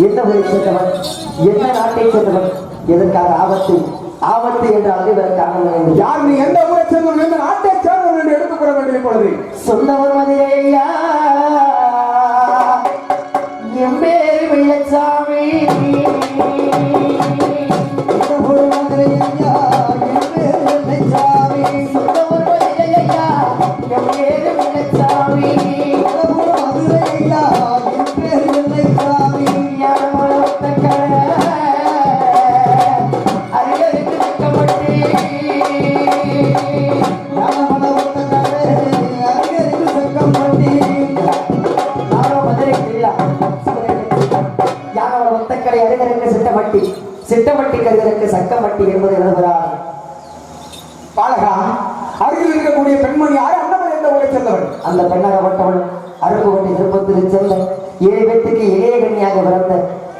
எந்த ஊரை சேர்ந்தவன் என்ன நாட்டை சேர்ந்தவன் எதற்காக ஆபத்து ஆபத்து என்று அறிவதற்காக வேண்டும் யார் நீ எந்த ஊரை சேர்ந்தவன் எந்த நாட்டை சேர்ந்தவன் என்று எடுத்துக்கூற வேண்டிய பொழுது பேரு வெள்ளச்சாமி. கடை அறிஞருக்கு அருகருக்கு சிட்டமட்டி சிட்டமட்டி கருகருக்கு சக்கமட்டி என்பது எழுதுகிறார். பாலகா அருகில் இருக்கக்கூடிய பெண்மணி யார்? அண்ணவன் எந்த ஊரை சேர்ந்தவள். அந்த பெண்ணகப்பட்டவள் அருப்புக்கோட்டை திருப்பத்தில் செல்ல ஏழு பேத்துக்கு இளைய கண்ணியாக பிறந்த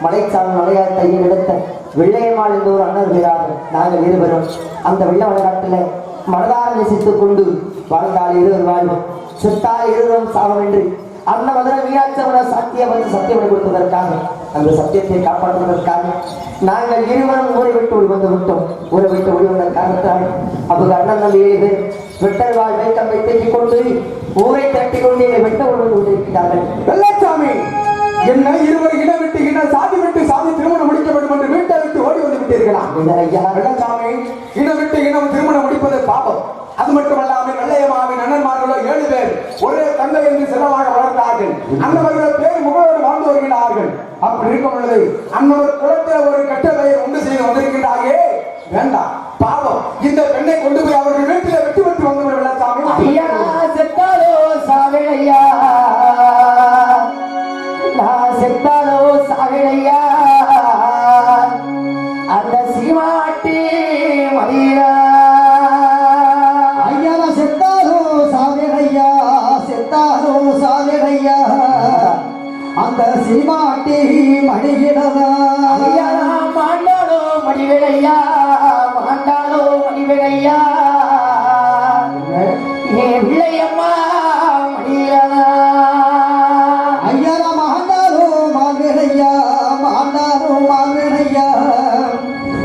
மலைச்சால் மலையார் தையில் எடுத்த வெள்ளையம்மாள் என்ற ஒரு அண்ணர் வீரார்கள் நாங்கள் இருவரும் அந்த வெள்ள வளநாட்டில் மனதார நேசித்துக் கொண்டு வாழ்ந்தால் இருவர் வாழ்வோம். செத்தால் இருவரும் சாவம் என்று அந்த மதுரை மீனாட்சவன சத்தியம் கொடுப்பதற்காக அந்த சத்தியத்தை காப்பாற்றுவதற்காக நாங்கள் இருவரும் ஊரை விட்டு ஓடி வந்து விட்டோம். ஊரை விட்டு ஓடி வந்த காரணத்தால் அவங்க அண்ணன் தம்பி பேர் வெட்டர் வாழ் வேட்டம் வைத்துக் கொண்டு ஊரை தட்டி கொண்டு என்னை வெட்ட கொண்டு கொண்டிருக்கிறார்கள். வெள்ளச்சாமி! என்ன இருவர் இனம் விட்டு இனம் சாதி விட்டு சாதி திருமணம் முடிக்க வேண்டும் என்று வீட்டை விட்டு ஓடி வந்து விட்டீர்களா? ஐயா. வெள்ளச்சாமி இனம் விட்டு இனம் திருமணம் முடிப்பது பாபம். அது மட்டுமல்லாமல் வெள்ளையமாவின் அண்ணன்மார்களோ ஏழு பேர் ஒரே தந்தை என்று சிறமாக வளர்ந்தார்கள் அன்னவர்கள் பேர் முகவோடு வாழ்ந்து வருகிறார்கள். அப்படி இருக்கும் பொழுது அந்த குலத்தில் ஒரு கெட்ட பெயர்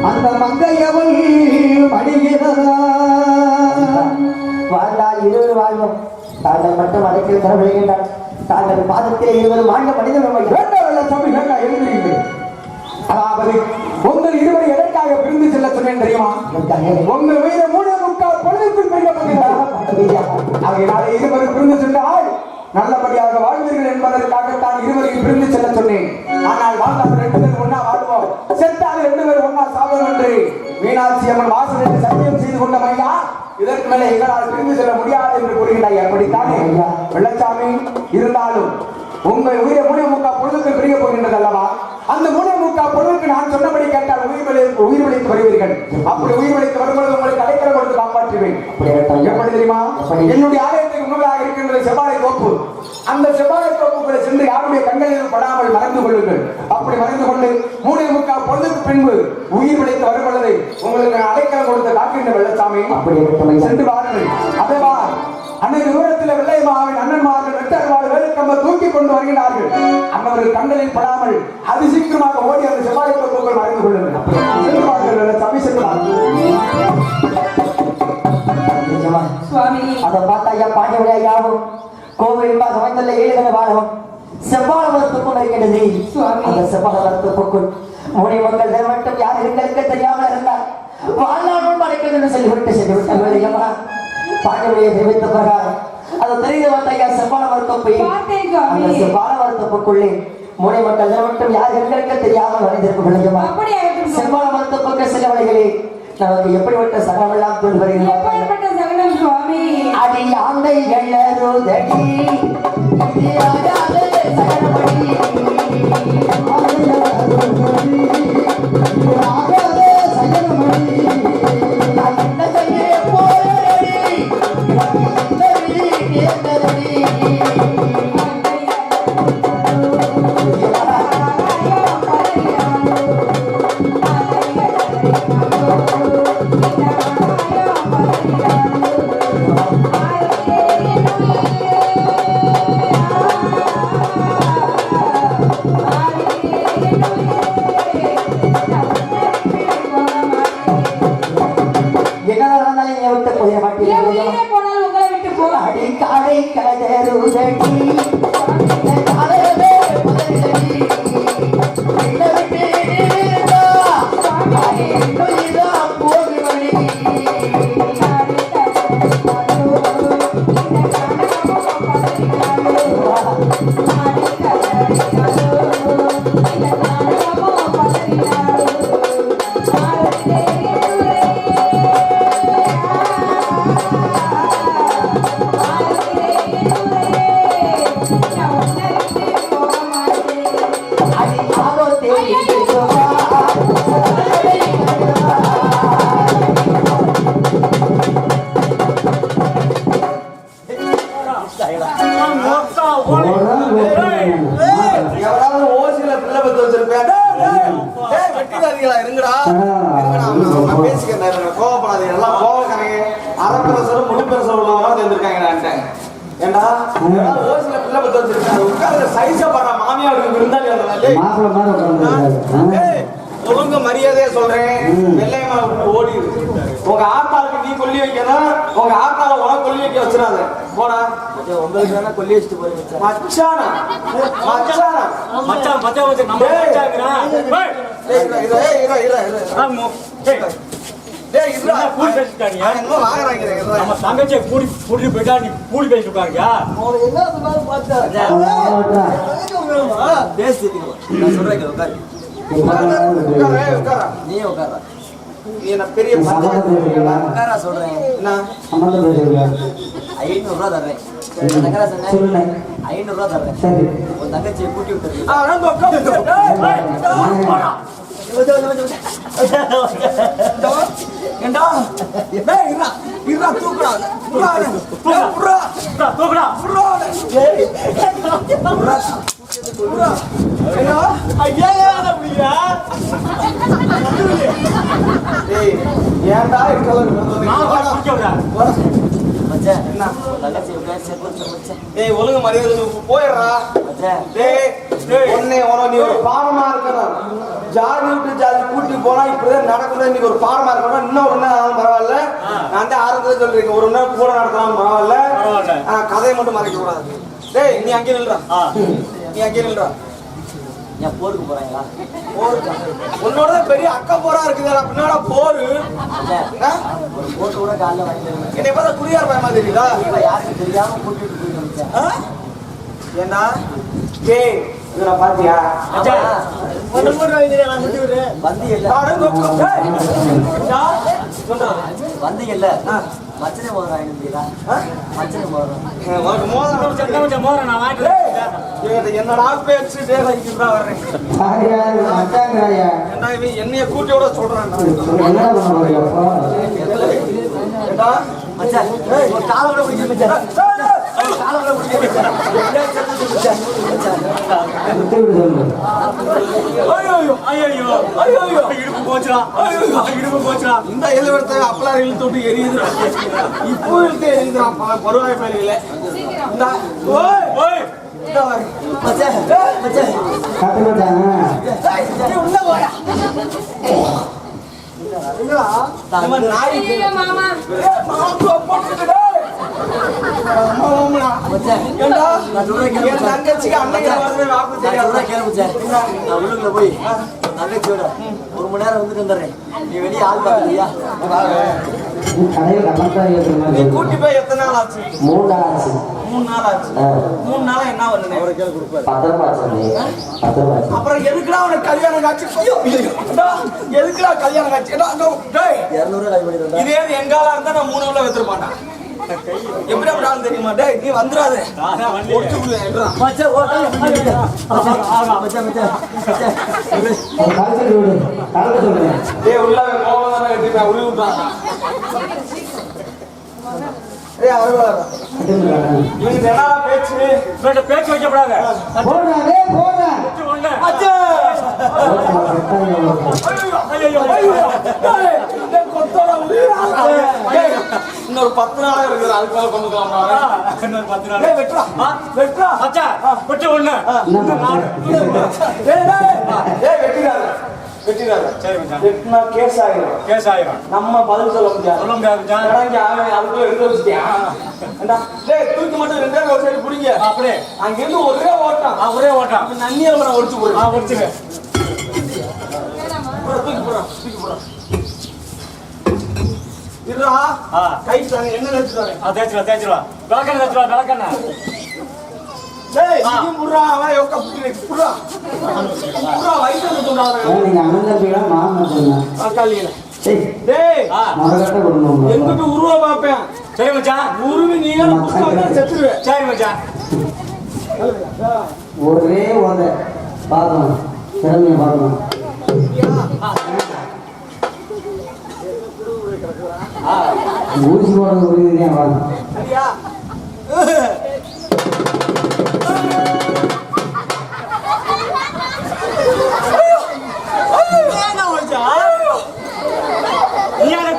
அந்த மங்கையவள் மடிகிறதா வாழ்ந்தால் இருவர் வாழ்வோம். தாங்கள் மட்டும் அடைக்கல் தர விளைகின்றார் தாங்கள் பாதத்திலே இருவர் மாண்ட மனிதன் வேண்டாம் வெள்ளச்சாமி வேண்டாம் எழுதுறீங்க அதாவது உங்கள் இருவரை எதற்காக பிரிந்து செல்ல சொன்னேன் தெரியுமா? உங்கள் உயிரை மூணு முக்கால் பொழுதுக்குள் பிரிக்கப்பட்டீர்கள் ஆகையினாலே இருவரும் பிரிந்து சென்றால் நல்லபடியாக வாழ்வீர்கள் என்பதற்காகத்தான் இருவரையும் பிரிந்து செல்ல சொன்னேன். ஆனால் வாழ்ந்தால் ரெண்டு பேர் ஒன்னா வாழ்வோம். செத்தால் ரெண்டு பேர் ஒன்னா சாவோம் என்று மீனாட்சி அம்மன் வாசலில் சத்தியம் செய்து கொண்ட மையா இதற்கு மேலே எங்களால் பிரிந்து செல்ல முடியாது என்று கூறுகிறாய். அப்படித்தானே வெள்ளச்சாமி இருந்தாலும் உங்கள் உயிரை முடிவு முக்கா பொழுதுக்கு பிரிய போகின்றது அல்லவா? அந்த மூணு முக்கா பொழுதுக்கு நான் சொன்னபடி கேட்டால் உயிர் விளை உயிர் விளைத்து வருவீர்கள். அப்படி உயிர் விளைத்து வரும்பொழுது உங்களுக்கு அடைக்கலம் கொடுத்து காப்பாற்றுவேன். எப்படி தெரியுமா? என்னுடைய ஆலயத்துக்கு முன்னதாக இருக்கின்றது செவ்வாழை தோப்பு. அந்த செவ்வாழை தோப்புக்குள்ள சென்று யாருடைய கண்களில் படாமல் மறந்து கொள்ளுங்கள். அப்படி மறந்து கொண்டு மூணு முக்கா பொழுதுக்கு பின்பு உயிர் விளைத்து வரும் பொழுது உங்களுக்கு நான் அடைக்கலம் கொடுத்த காக்கின்ற வெள்ளச்சாமி. சென்று வாருங்கள் அதே வா அன்னைக்கு தூரத்தில் வெள்ளையம்மாவின் அண்ணன்மார்கள் வெட்டர்வாள் வேலுக்கம்ப தூக்கி கொண்டு வருகிறார்கள். அன்னவர்கள் கண்களில் படாமல் அதி சீக்கிரமாக ஓடி அந்த செவ்வாய் தோப்புகள் மறைந்து கொள்ளுங்கள். சென்று வாருங்கள் வெள்ளச்சாமி சென்று வாருங்கள் சுவாமி. அதை பார்த்தா ஐயா பாண்டியுடைய ஐயாவும் கோவில் சமைந்துள்ள ஏழுகளை வாழவும் செவ்வாழ இருக்கின்றது. சுவாமி. அந்த செவ்வாழ மரத்துக்குள் மூணை மக்கள் மட்டும் யார் எங்களுக்கு தெரியாமல் இருந்தார் வாழ்நாளும் மறைக்கிறது என்று சொல்லிவிட்டு சென்று தெரிவித்த பிரகாரம் அது தெரிந்து வந்த ஐயா செவ்வாழ பார்த்தேன் சுவாமி. அந்த செவ்வாழ மரத்தொப்புக்குள்ளே மூணை மக்கள் மட்டும் யார் எங்களுக்கு ஐயம்மா அப்படியாகட்டும் சுவாமி. செவ்வாழ மரத்தொப்புக்கு சில வழிகளே நமக்கு எப்படிப்பட்ட சகமெல்லாம் தோல் வருகிறது எப்பேற்பட்ட சகலம் இருங்க, கோவப்படாதீங்க எல்லாம் கோவக்காரங்க அரைப்பரசரும் முழுப்பரசரும் உள்ளவங்க சேர்ந்துருக்காங்க நான் ஏண்டா எவராவது ஓசியில பிள்ளை பெத்து வச்சிருக்காங்க உட்கார்ந்து சைஸ படுற மாமியாருக்கு விருந்தாளி ஏய், ஒழுங்கு மரியாதையா சொல்றேன் வெள்ளையம்மா விட்டு ஓடிடு உங்க ஆத்தாளுக்கு நீ கொல்லி வைக்கணும் உங்க ஆத்தால உனக்கு கொல்லி வைக்க வச்சிடாத போடா உங்களுக்கு வேணா கொல்லி வச்சுட்டு போய் மச்சானா மச்சானா மச்சான் மச்சான் வச்சு நம்ம டேய். நம்ம தங்கச்சியை கூடி கூட்டிட்டு போயிட்டா நீ கூலி பேசிட்டு உட்காருக்கியா? உட்காரு, ஏய், உட்காரு. நீ உட்கார நீ என்ன பெரிய? உட்கார சொல்றேன் என்ன? சம்பந்தம் பேசுறீங்களா ஐநூறு ரூபா தர்றேன் சொல்லுங்க ஐநூறு ரூபா தர்றேன் உன் தங்கச்சியை கூட்டி விட்டுரு டேய், ஏண்டா? டேய், இருடா, இருடா, தூக்குடா. இருடா. டேய், விட்றா, தூக்குடா. விட்றா. டேய்? ஐயா, ஏன் அப்படியா? டேய், ஏன்டா வந்து நான் வாடா. மச்சான் என்ன? கொடுத்து மச்சான் டேய், ஒழுங்கு மரியாதை போயிடுறா மச்சான் டேய், உன்னை உன நீ ஒரு பாடமா இருக்கணும் ஜாதி விட்டு ஜாதி கூட்டி போனா இப்படிதான் நடக்குது நீ ஒரு பாடமா இருக்கணும் இன்னும் ஒரு நாள் பரவாயில்ல. நான் தான் ஆரம்பத்துல சொல்றேன் ஒரு நாள் கூட நடத்தலாம். பரவாயில்ல. கதையை மட்டும் மறைக்க கூடாது. டேய் நீ அங்கே நில்றா. நீ அங்கே நில்றா. என் போருக்கு போறாங்களா? போருக்கா. உன்னோட பெரிய அக்கா போரா இருக்குதுடா. பின்னாடா போரு? ஒரு போட்டு கூட காலைல வாங்கிட்டு என்னை பார்த்தா குடியார் பயமா தெரியுதா இப்ப யாருக்கும் தெரியாம கூட்டிட்டு போயிட்டு மச்சான் ஆ? நான் பாத்தியா. வந்தீங்கல்ல ஆ. மச்சனை ஆ? மச்சனை. இது என்னடா பேச்சு? என்னைய கூட்டி விட சொல்றான்? என்ன பண்ண போறியப்பா ஏண்டா? மச்சான் ஒரு காலை கூட பிடிக்க மச்சான் காலை கூட பிடிக்க இந்த இளவரத்தை அப்பெல்லாம் இழுத்து விட்டு எரியுது இப்போ இழுத்து எரியுதுறான் பருவாய் பயிர்களே இந்தா ஓய் ஓய், உள்ள போயா நாய்க்கு மாமா ஏய், உள்ளுக்குள்ள போய் உன் தங்கச்சியோட ஒரு மணி நேரம் வந்துட்டு வந்துடுறேன் நீ வெளியே ஆள் பார்க்கலையா நீ கடையில் கூட்டி போய் எத்தனை நாள் ஆச்சு மூணு நாள் ஆச்சு மூணு நாள் ஆச்சு மூணு நாளா என்ன பண்ணு பத்திரமா சொன்னி பத்திரமா சொன்னி. அப்புறம் எதுக்குடா உனக்கு கல்யாணம் காட்சி ஐயோ, எதுக்குடா கல்யாணம் காட்சி அடா, டேய், இரநூறு இதே இது இருந்தா நான் மூணு கிலோ வித்துருப்பான்டா எப்படி அப்படி ஆள் தெரியுமா? டேய் நீ வந்துடாத. பேச்சு? வைக்கப்படாத. இன்னொரு பத்து நாளா இருக்குது அதுக்கு மேல கொண்டுக்கலாம் இன்னொரு பத்து நாள். வெட்டுறா வெட்டுறா மச்சான், வச்சு ஒண்ணு. சரி மச்சான். வெட்டினா கேஸ் ஆகிடும் கேஸ் ஆயிரும். நம்ம பதில் சொல்ல முடியாது. சொல்ல முடியாது அவன் அதுக்குள்ள எடுத்து டேய் தூக்கி மட்டும் ரெண்டே ஒரு சைடு பிடிங்க. அப்படியே. அங்கிருந்து ஒரே ஓட்டம். ஒரே ஓட்டம். அப்ப நன்னியில நான் ஒடிச்சு போடுறேன் ஆ முடிச்சுங்க தூக்கி போடுறான் இருடா. ஆ. கை தாங்க என்ன நினைச்சுட்டாரு ஆ தேய்ச்சிருவா. தேய்ச்சிருவா விளக்கண்ண தேய்ச்சிருவா விளக்கண்ண டேய் யோக்கா புடி நீங்க அண்ணன் சொன்னா. காலியில சரி. டேய் மரகட்ட எங்கிட்ட உருவ பாப்பேன் சரி மச்சான். உருவி சரி மச்சான். ஒரே ஓத பார்க்கலாம் திறமையை பார்க்கலாம் ஊசி போடுறது ஒரு இதுதான் பார்க்கலாம் சரியா நீ என்ன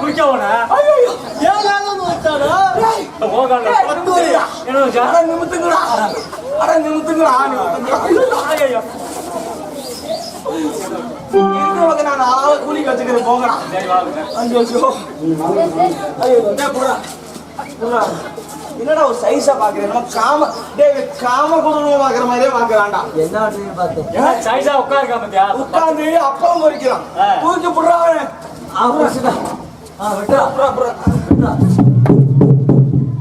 ஐயோ இருக்கிறவங்க நான் ஆளை கூலிக்கு வச்சுக்கிறேன் வருஷம் ஐயோ புடுறா புடுறா என்னடா ஒரு சைஸா பாக்குறேன் நம்ம காம டேய் காம குடும்பம் பாக்குற மாதிரியே பாக்குறான்டா. என்ன பார்த்தேன் என்ன சைஸா உட்காருக்கா மத்தியா உட்கார்ந்து அப்பளம் பொரிக்கிறான். தூக்கி புடுறா அவன். ஆ விட்டா? புடுறா புடுறா விட்டா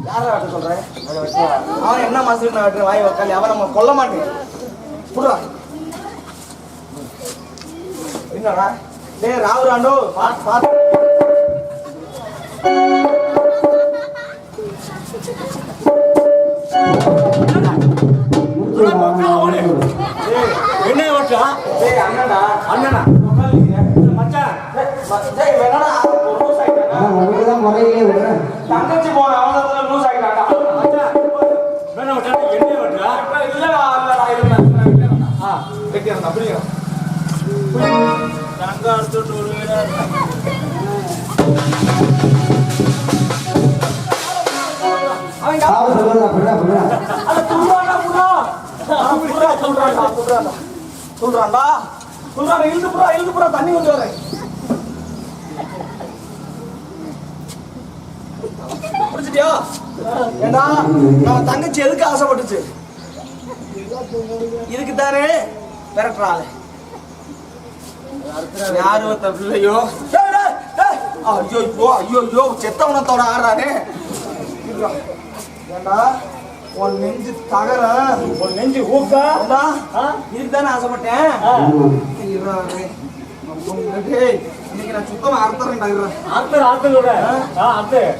யாரை வெட்ட சொல்றேன் அவன் என்ன மாசத்துக்கு நான் வெட்டுறேன் வாய் உட்காந்து அவன் நம்ம கொல்ல மாட்டேன் புடுறா. என்னடா டேய் ராவுராண்டோ பாத்து என்ன ஓட்டா? டேய் அண்ணன்டா அண்ணனா. மச்சான் டேய், வேணாடா லூஸ் ஆயிட்டானா? உங்களுக்கு தான் முறையிலே விடுறேன் தங்கச்சி போன அவனத்துல லூஸ் ஆயிட்டான்டா மச்சான் வேணா மச்சான் என்ன ஓட்டுறா இல்லடா இல்லடா இல்லடா. ஆ வெட்டிடுறேன் அப்படியே. துள்றான்டா துள்றான்டா இழுத்து புறா இழுத்து புறா தண்ணி கொண்டு வரேன். ஏண்டா நம்ம தங்கச்சி எதுக்கு ஆசைப்பட்டுச்சு? இதுக்கு தானே மிரட்டுறாள் யாரு ஒருத்த பிள்ளையோ? ஐயோ ஐயோ ஐயோ செத்தவனத்தோட ஆடுறானே. ஏண்டா உன் நெஞ்சு தகர. உன் நெஞ்சு ஊக்கா? ஏண்டா ஆ? இதுக்கு தானே ஆசைப்பட்டேன் இன்னைக்கு நான் சுத்தமா. அர்த்தம் அர்த்தம் ஆ? அர்த்தம்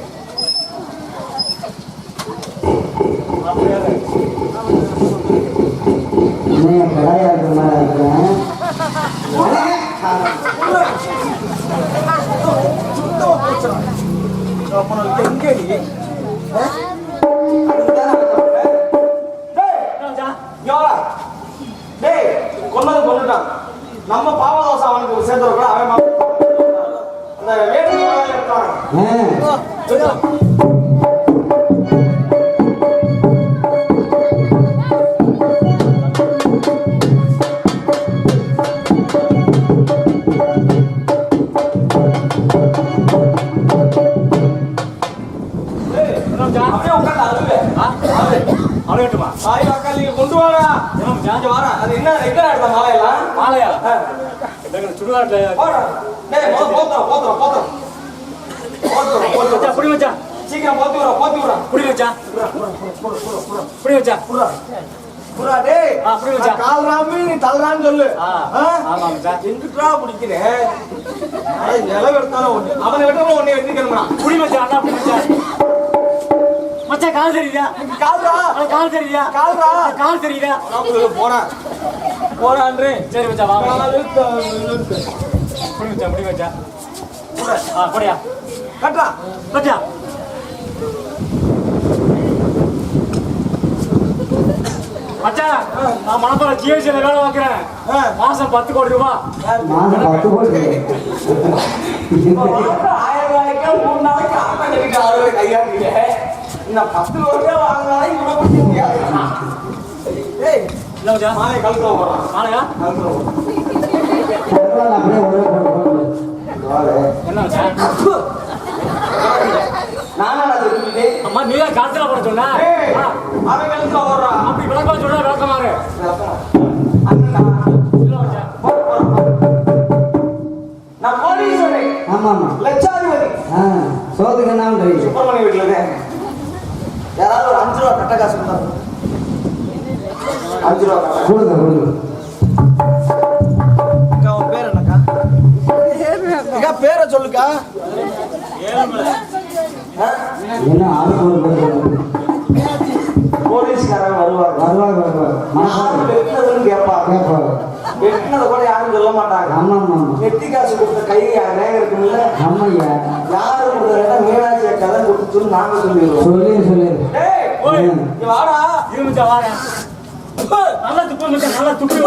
போத்துறோம் போத்துறோம் போத்துறோம் போத்துறோம் போத்துறோம் புடி மச்சான். சீக்கிரம் போத்தி விடா போத்தி விடா. புடி மச்சான். புடி மச்சான். புடா புடா டேய் புடி மச்சான். நான் கால்ராமி நீ தல்றான்னு சொல்லு? ஆமா மச்சான். எங்கிட்டா பிடிக்கிறேன் நிலவு எடுத்தாலும் ஒண்ணு அவனை வெட்டவும் ஒன்னே வெட்டிக்கணும்டா புடி மச்சான் அண்ணா புடி மச்சான். மச்சான் கால் தெரியுதா? கால்ரா? கால் தெரியுதா? கால்ரா? கால் தெரியுதா? போறேன் போறான்றே சரி மச்சான் வா மச்சான். காலு த- இருக்கு. புடி மச்சான் மச்சான். புடா. ஆ போடியா. கட்டுறா மச்சான் மச்சான் நான் மணப்பாறை ஜிஎஸ்டியில் வேலை பார்க்குறேன். மாசம் பத்து கோடி ரூபாய் மாதம் பத்து கோடி. ஆயிரம் ரூபாய்க்கு மூணு நாளைக்கு ஆட்டம் கட்டிட்டு ஆறு ரூபாய் கையாட்டிட்டு இன்னும் பத்து ரூபாய் வாங்கினாலும் இவ்வளவு கொடுக்க முடியாது ஏய் இல்லை மச்சான்? மாலை கழுத்துல போடுறான் மாலையா? கழுத்துல போடுறான் பரவாயில்ல அப்படியே அம்மா நீ தான் காத்துல போட சொன்ன? அப்படி விளக்கம் சொல்ல விளக்கமா இரு. அண்ணா இல்ல மச்சான். நான் கோடீஸ்வரன் ஆமா ஆமா. லட்சாதிபதி. என்ன சுப்பிரமணிய வீட்டுல இருக்கேன். யாராவது ஒரு அஞ்சு ரூபா கட்ட காசு அஞ்சு ரூபா. கொடுங்க கொடுங்க. போலீஸ்காரங்க வருவாங்க வருவாங்க வருவாங்க யாரு மனசார வெட்டினதுன்னு கேட்பாங்க கேட்பாங்க வெட்டினதை கூட யாரும் சொல்ல மாட்டாங்க. ஆமா ஆமா காசு கொடுத்த கை ரேகம் இருக்குல்ல ஆமாய்யா. யாரு கொடுத்த மீனாட்சி கதை கொடுத்துன்னு நாங்க சொல்லிடுவோம். ம். இங்க வாடா. இரு மச்சான், வாரேன். நல்லா துப்பு நல்லா துப்பு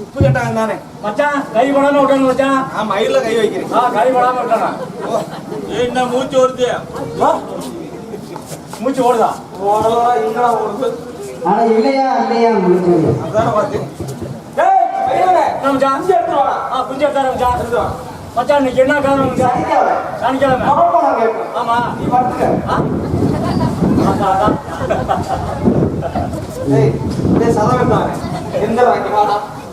உப்பு கேட்டாங்க தானே மச்சான், கை படாம விட்டணும் மச்சான். நான் மயில கை வைக்கிறேன் ஆ, கை படாம விட்டணும். என்ன மூச்சு வருது மூச்சு ஓடுதா ஓடலாம் இங்கடா ஓடுது ஆனா இல்லையா இல்லையா முடிச்சு அதானே பார்த்தேன் டேய் என்ன மச்சான்? அஞ்சு எடுத்து வாடா ஆ, குஞ்சு எடுத்தாரு மச்சான். மச்சான், இன்னைக்கு என்ன காரணம் மச்சான்? சனிக்கிழமை சனிக்கிழமை. கேட்பேன் ஆமா. நீ படுத்துக்க ஆ? அதான், அதான். டேய் டேய் சதம் வெட்டுவாங்க எந்த வாங்கி வாடா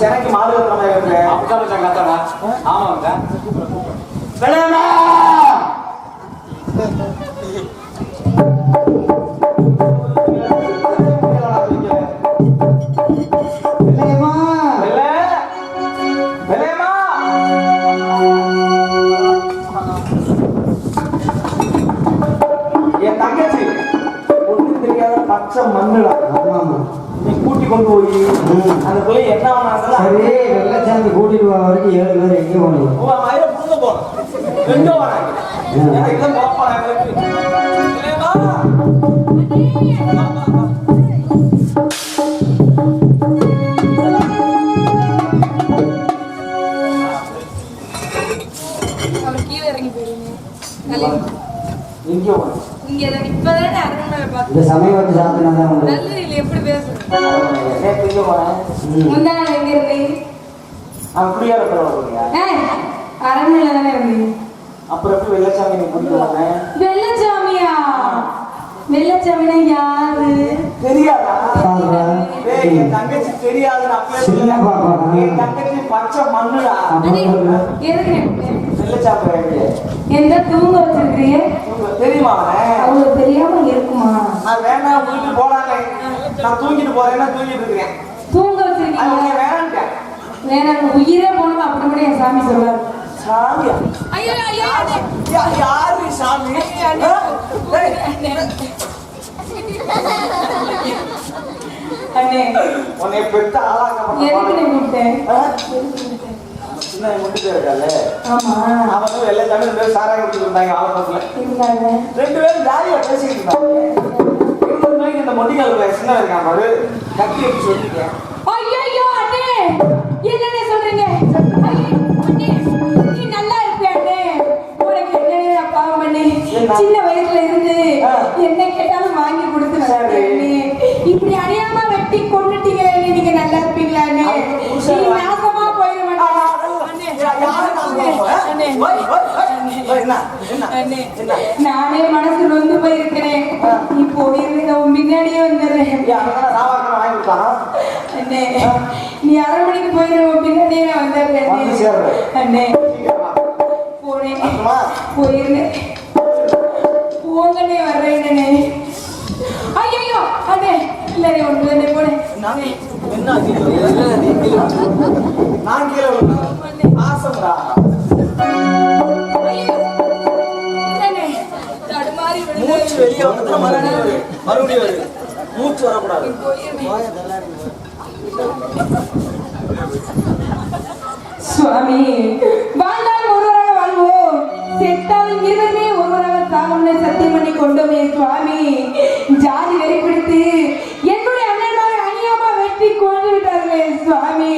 சென்னைக்கு மாடு கட்டுற மாதிரி இருக்கு. அப்படிதான் மச்சான் கத்தாடா. ஆமாங்க மச்சான். என் தங்கச்சி தெரியாத பச்சை மண்ணுடா கொண்டு போய் அந்த பிள்ளை என்ன பண்ணாங்களோ சரி வெள்ளச்சாமி கூட்டிட்டு போற வரைக்கும் ஏழு பேர் எங்கே போனீங்க. உங்க மயில புடுங்க போறோம் ரெண்டோ வராங்க எனக்கு இதை பார்ப்பாங்க எங்களுக்கு இல்லையா? வா, வா, வா. இங்க போனேன். முந்தா நாள் எங்க இருந்தீங்க குடியார ஏய், அரண்மனையில தானே இருந்தீங்க அப்புறம் எப்படி வெள்ளச்சாமி நீ கூட்டிட்டு வந்தேன் வெள்ளச்சாமியா? வெள்ளச்சாமினா யாரு? தெரியாதா? என் தங்கச்சி. பாப்பா. என் தங்கச்சி பச்சை மண்ணுடா. எதுக்கு? வெள்ளச்சாமி எந்த தூங்க வச்சிருக்கிறீங்க தெரியுமா அவ்வளவு தெரியாம இருக்குமா? நான் வேணாம் வீட்டுக்கு போனாங்க நான் தூங்கிட்டு போறேன்னா தூங்கிட்டு இருக்கிறேன் தூங்க வச்சிருக்கீங்க. உன்னை வேணான்ட்டேன் வேணாம் உயிரே போனோம் அப்படி கூட என் சாமி சொல்றாரு சாமியா? யாரு சாமி? அண்ணே. உன்னை பெத்த ஆளாக்கப்பட்ட எதுக்கு நீ ஆ? சின்ன முட்டு இருக்கால ஆமா. அவன் வந்து வெள்ளச்சாமி ரெண்டு பேரும் சாராயம் குடிச்சிட்டு இருந்தாங்க ஆலோசனை ரெண்டு பேரும் ஜாலியா பேசிக்கிட்டு இருந்தாங்க. இருபது மணிக்கு இந்த மொட்டிக்கால் சின்ன இருக்கான் பாரு கட்டி வச்சு சொல்லிட்டேன் ஐயோ அண்ணே! என்னண்ணே சொல்றீங்க? அண்ணே, நீ நல்லா இருப்பியா அண்ணே? உனக்கு என்னண்ணே நான் பாவம் என்ன? சின்ன வயசுல இருந்து. என்ன கேட்டாலும் வாங்கி கொடுத்து சரி. வளர்த்தேன் இப்படி அறியாம வெட்டி கொண்டுட்டீங்களே அண்ணே, நீங்க நல்லா இருப்பீங்களா அண்ணே? நீ நாசமா போயிட மாட்டேன் அண்ணே, அண்ணே, அண்ணே, அண்ணே, நானே மனசு நொந்து போயிருக்கிறேன் நீ போயிருந்த உன் முன்னாடியே வந்துடுறேன் அண்ணே நீ அரை மணிக்கு போயிரு பின்னாடியே நான் வந்துடுறேன். அண்ணே போனேன் போயிருந்தேன் போங்கண்ணே வர்றேன் அண்ணே ஐயோ அண்ணே இல்லண்ணே ஒன்று அண்ணே போனேன் நான் கீழே விழுந்தேன். மூச்சு வெளியே வந்ததுல மறுபடியும் மறுபடியும் வருது மூச்சு வரக்கூடாது. சுவாமி வாழ்ந்தால் ஒருவராக வாழ்வோம். செத்தால் இருவருமே ஒருவராக சாகும்னு சத்தியம் பண்ணி கொண்டோமே சுவாமி. ஜாதி வெறி பிடித்து என்னுடைய அண்ணனாக அணியாமா வெட்டி கொண்டு விட்டார்களே சுவாமி.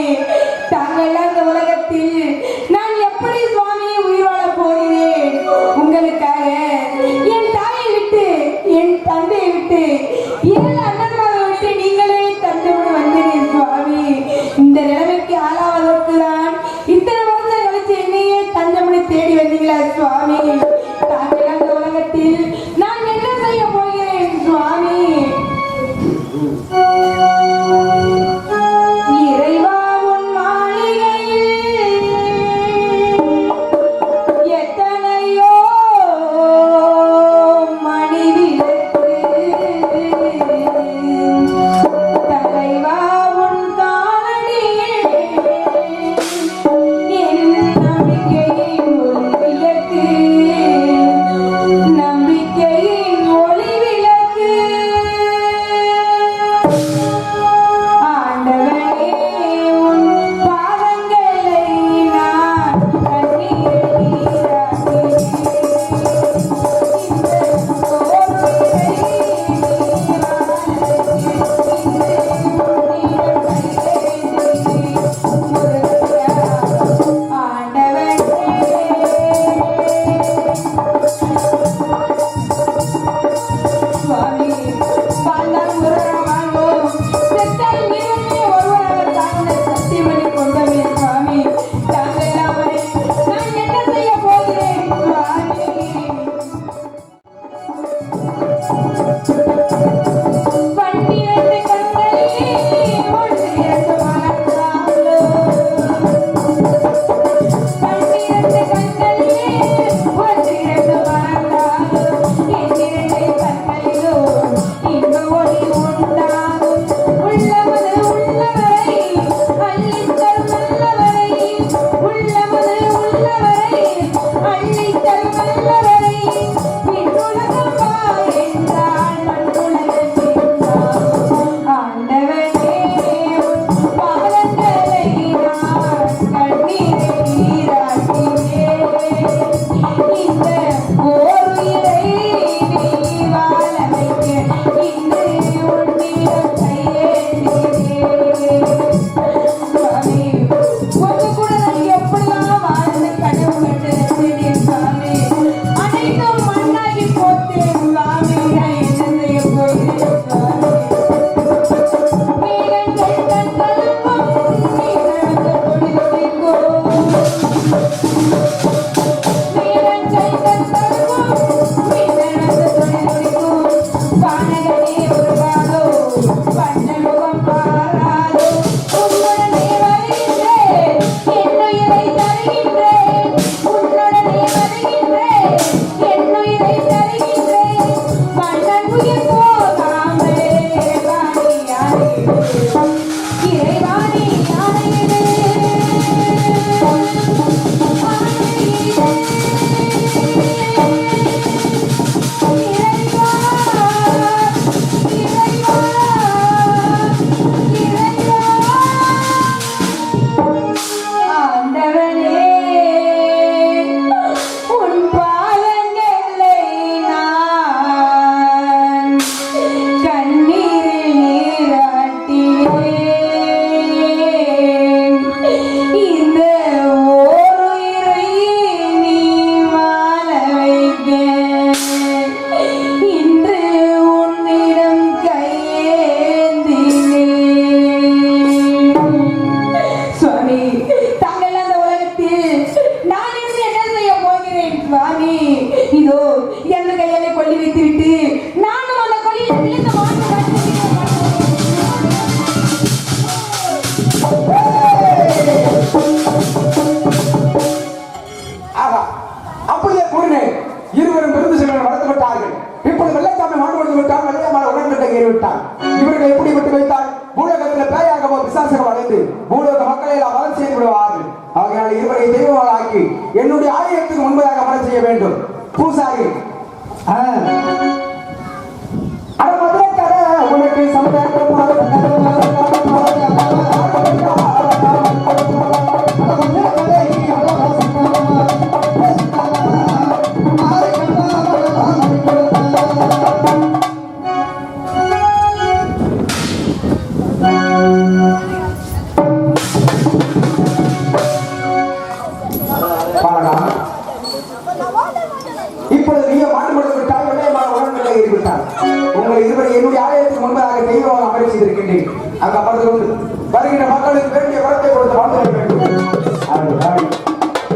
விட்டான் இவர்களை எப்படி விட்டு வைத்தால் பூலோகத்தில் பேயாகவோ விசாசகம் அடைந்து பூலோக மக்களை எல்லாம் வளம் செய்து விடுவார்கள். அவர்களால் இருவரை தெய்வமாக ஆக்கி என்னுடைய ஆலயத்துக்கு முன்பதாக வளம் செய்ய வேண்டும். பூசா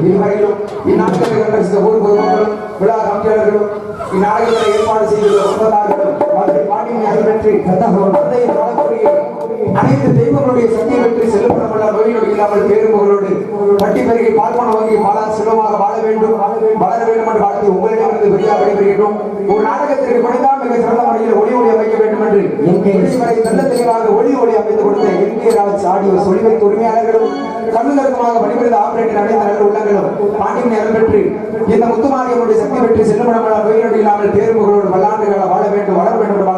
இதுவரையிலும் இந்நாட்களை கண்டிருந்த ஊர் பொதுமக்களும் விழா கமிட்டியாளர்களும் இந்நாடுகளை ஏற்பாடு செய்துள்ள சொந்தக்காரர்களும் மதுரை பாண்டியனை அருள்பெற்று தந்தையின் வாழக்கூடிய அனைத்து தெய்வங்களுடைய சக்தி பெற்று செல்லுபடமுள்ள நோயினோடு இல்லாமல் பேரும்புகளோடு பட்டி பெருகி பார்ப்பன வங்கி பாலா செல்வமாக வாழ வேண்டும் வளர வேண்டும் என்று வாழ்த்து உங்களிடமிருந்து வெளியாக விடைபெறுகின்றோம் ஒரு நாடகத்திற்கு பணிதான் மிக சிறந்த முறையில் ஒளி ஒளி அமைக்க வேண்டும் என்று நல்ல தெளிவாக ஒளி ஒளி அமைத்து கொடுத்த என் கே ராஜ் ஆடியோ சொல்லிவைத்த உரிமையாளர்களும் கண்ணுதற்குமாக வழிபடுத்த ஆபரேட்டர் அனைத்து நல்ல உள்ளங்களும் பாண்டியன் அருள் பெற்று இந்த முத்துமாரியம்மனுடைய சக்தி பெற்று செல்லுமடமலா நோயினோடு இல்லாமல் பேரும்புகளோடு பல்லாண்டுகளை வாழ வேண்டும் வளர வேண்டும் என்று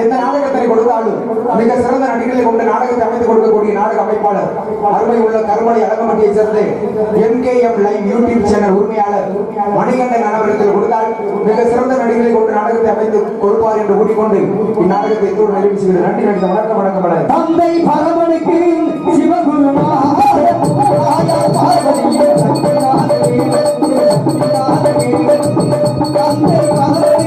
எந்த நாடகத்தை கொடுத்தாலும் மிக சிறந்த நடிகர்களை கொண்டு நாடகத்தை அமைத்துக் கொடுக்கக்கூடிய நாடக அமைப்பாளர் அருமை உள்ள கருமலை அழகமட்டியை சேர்ந்து எம் லைவ் யூடியூப் சேனல் உரிமையாளர் மணிகண்டன் அவர்களுக்கு கொடுத்தால் மிக சிறந்த நடிகர்களை கொண்டு நாடகத்தை அமைத்து கொடுப்பார் என்று கூறிக்கொண்டு இந்நாடகத்தை இத்தோடு நிறைவு செய்கிறது நன்றி நன்றி வணக்கம் வணக்கம் வணக்கம். தந்தை பரமனுக்கு அவனுக்கு